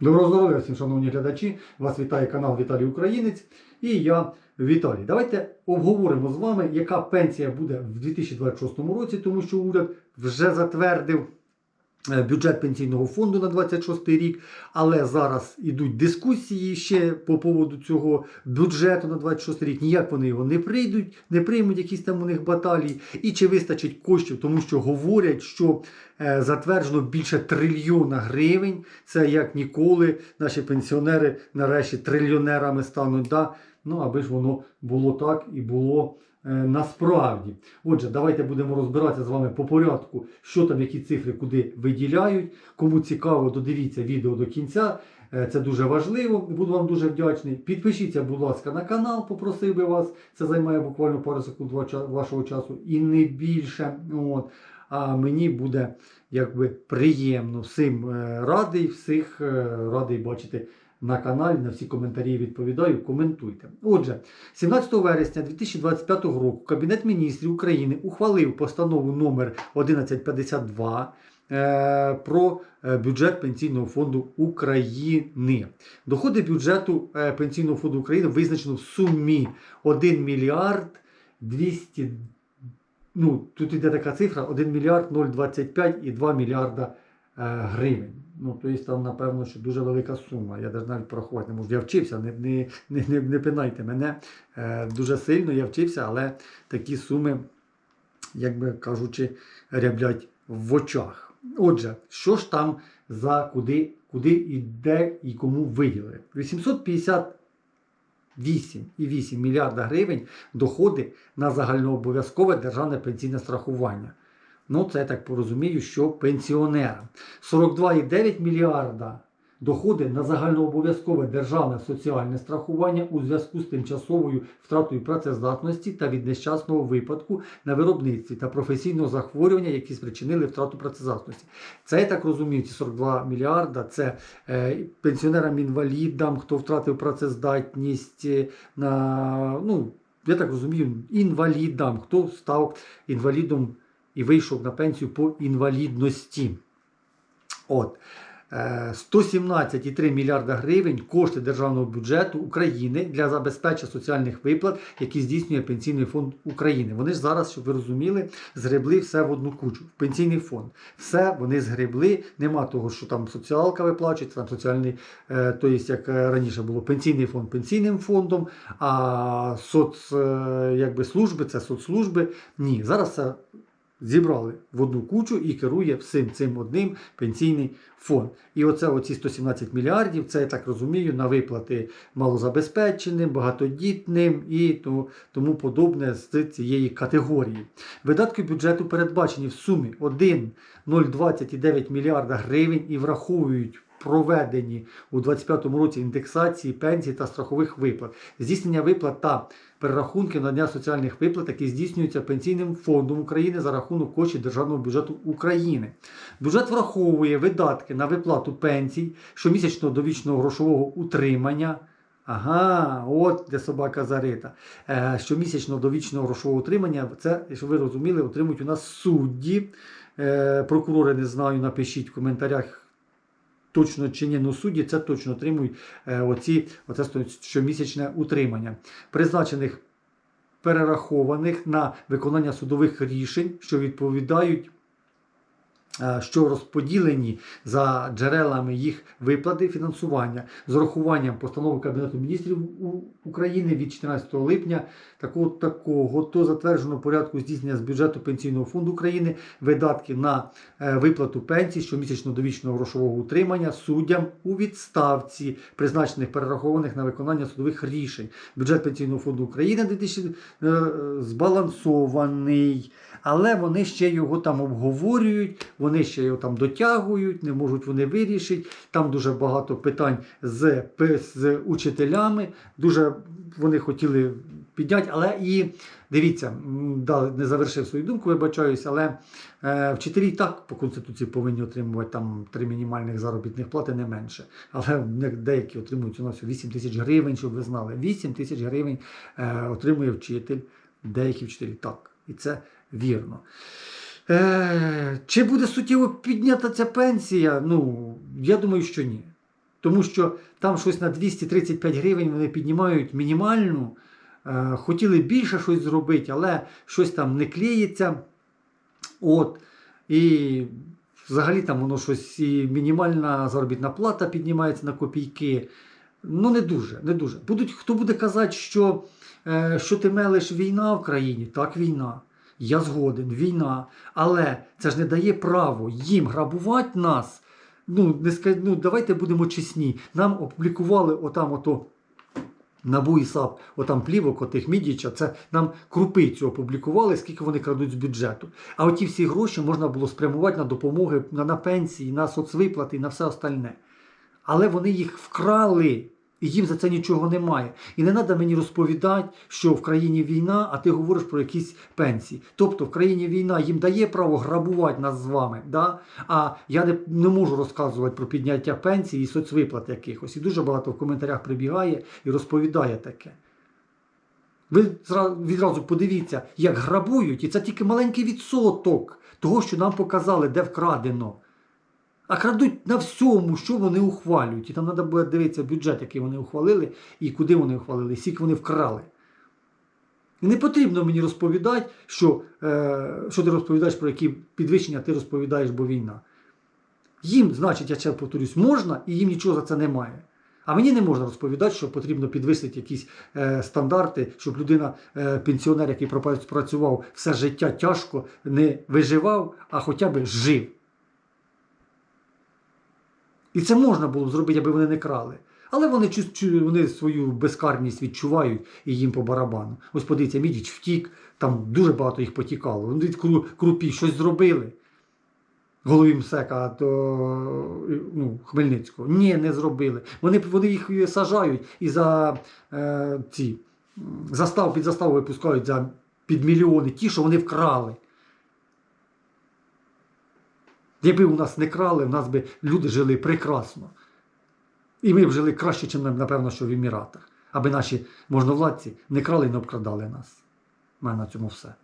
Доброго здоров'я шановні глядачі! Вас вітає канал Віталій Українець і я Віталій. Давайте обговоримо з вами, яка пенсія буде в 2026 році, тому що уряд вже затвердив бюджет пенсійного фонду на 26 рік, але зараз ідуть дискусії ще по поводу цього бюджету на 26 рік. Ніяк вони його не прийдуть, не приймуть якісь там у них баталії, і чи вистачить коштів, тому що говорять, що е, затверджено більше трильйона гривень. Це як ніколи наші пенсіонери нарешті трильйонерами стануть. Да? Ну, аби ж воно було так і було е, насправді. Отже, давайте будемо розбиратися з вами по порядку, що там, які цифри куди виділяють. Кому цікаво, додивіться відео до кінця. Е, Це дуже важливо. Буду вам дуже вдячний. Підпишіться, будь ласка, на канал, попросив би вас. Це займає буквально пару секунд вашого часу і не більше. От. А мені буде якби приємно всім е, радий, всіх е, радий бачити на каналі. На всі коментарі відповідаю. Коментуйте. Отже, 17 вересня 2025 року Кабінет міністрів України ухвалив постанову номер 1152 е, про е, бюджет Пенсійного фонду України. Доходи бюджету е, Пенсійного фонду України визначено в сумі 1 мільярд 200 ну, тут іде така цифра 1 мільярд 025 і 2 мільярда гривень. Ну, тобто там, напевно, що дуже велика сума. Я навіть порахувати не можу. Я вчився, не, не, не, не, пинайте мене. Е, дуже сильно я вчився, але такі суми, як би кажучи, ряблять в очах. Отже, що ж там за куди, куди і і кому виділили? 858,8 мільярда гривень доходи на загальнообов'язкове державне пенсійне страхування. Ну, це я так порозумію, що пенсіонерам. 42,9 мільярда доходи на загальнообов'язкове державне соціальне страхування у зв'язку з тимчасовою втратою працездатності та від нещасного випадку на виробництві та професійного захворювання, які спричинили втрату працездатності. Це я так розумію, ці 42 мільярда це е, пенсіонерам-інвалідам, хто втратив працездатність е, на ну. Я так розумію, інвалідам, хто став інвалідом і вийшов на пенсію по інвалідності. От. Е, 117,3 мільярда гривень кошти державного бюджету України для забезпечення соціальних виплат, які здійснює Пенсійний фонд України. Вони ж зараз, щоб ви розуміли, згребли все в одну кучу. В пенсійний фонд. Все вони згребли. Нема того, що там соціалка виплачується, там соціальний, е, то є, як е, раніше було, пенсійний фонд пенсійним фондом, а соц, е, якби служби це соцслужби. Ні, зараз це зібрали в одну кучу і керує всім цим одним пенсійний фонд. І оце оці 117 мільярдів, це я так розумію, на виплати малозабезпеченим, багатодітним і то- тому подобне з цієї категорії. Видатки бюджету передбачені в сумі 1,029 мільярда гривень і враховують проведені у 2025 році індексації пенсій та страхових виплат, здійснення виплат та перерахунки надання соціальних виплат, які здійснюються Пенсійним фондом України за рахунок коштів Державного бюджету України. Бюджет враховує видатки на виплату пенсій, щомісячного довічного грошового утримання. Ага, от де собака зарита. Е, щомісячного довічного грошового утримання, це, щоб ви розуміли, отримують у нас судді. Е, прокурори не знаю, напишіть в коментарях. Точно чи ні, ну судді це точно отримують е, оці, оце щомісячне утримання, призначених перерахованих на виконання судових рішень, що відповідають, що розподілені за джерелами їх виплати фінансування з урахуванням постанови Кабінету міністрів України від 14 липня такого такого то затверджено порядку здійснення з бюджету Пенсійного фонду України видатки на е, виплату пенсій щомісячного довічного грошового утримання суддям у відставці, призначених перерахованих на виконання судових рішень. Бюджет Пенсійного фонду України 2000 е, збалансований, але вони ще його там обговорюють, вони ще його там дотягують, не можуть вони вирішити. Там дуже багато питань з, з учителями. Дуже вони хотіли підняти, але і дивіться, не завершив свою думку, вибачаюсь, але е, вчителі так по конституції повинні отримувати там три мінімальних заробітних плати не менше. Але деякі отримують у нас 8 тисяч гривень, щоб ви знали. 8 тисяч гривень е, отримує вчитель, деякі вчителі так. І це вірно. Е, чи буде суттєво піднята ця пенсія? Ну, я думаю, що ні. Тому що там щось на 235 гривень вони піднімають мінімальну. Е, Хотіли більше щось зробити, але щось там не клеїться. От. І взагалі там воно щось і мінімальна заробітна плата піднімається на копійки. Ну, не дуже, не дуже. Будуть, хто буде казати, що, що ти мелиш війна в країні? Так, війна. Я згоден, війна. Але це ж не дає право їм грабувати нас. Ну, не ска... ну давайте будемо чесні. Нам опублікували отам ото НАБУ і САП, отам плівок, отих Мідіча, це нам крупицю опублікували, скільки вони крадуть з бюджету. А оті всі гроші можна було спрямувати на допомоги, на, на пенсії, на соцвиплати на все остальне. Але вони їх вкрали, і їм за це нічого немає. І не треба мені розповідати, що в країні війна, а ти говориш про якісь пенсії. Тобто в країні війна їм дає право грабувати нас з вами. Да? А я не, не можу розказувати про підняття пенсій і соцвиплат якихось. І дуже багато в коментарях прибігає і розповідає таке. Ви відразу подивіться, як грабують, і це тільки маленький відсоток того, що нам показали, де вкрадено. А крадуть на всьому, що вони ухвалюють. І там треба буде дивитися бюджет, який вони ухвалили, і куди вони ухвалили, скільки вони вкрали. І не потрібно мені розповідати, що, е, що ти розповідаєш про які підвищення ти розповідаєш, бо війна. Їм, значить, я ще повторюсь, можна, і їм нічого за це немає. А мені не можна розповідати, що потрібно підвисити якісь е, стандарти, щоб людина, е, пенсіонер, який працював все життя тяжко, не виживав, а хоча б жив. І це можна було б зробити, аби вони не крали. Але вони, вони свою безкарність відчувають і їм по барабану. Ось подивіться, Мідіч втік, там дуже багато їх потікало. Вони кру- крупі щось зробили. Голові МСЕКа то, ну, Хмельницького. Ні, не зробили. Вони, вони їх сажають і за е, ці застав, під заставу випускають за під мільйони ті, що вони вкрали. Якби у нас не крали, в нас би люди жили прекрасно. І ми б жили краще, ніж, напевно, що в Еміратах. Аби наші можновладці не крали і не обкрадали нас. У мене на цьому все.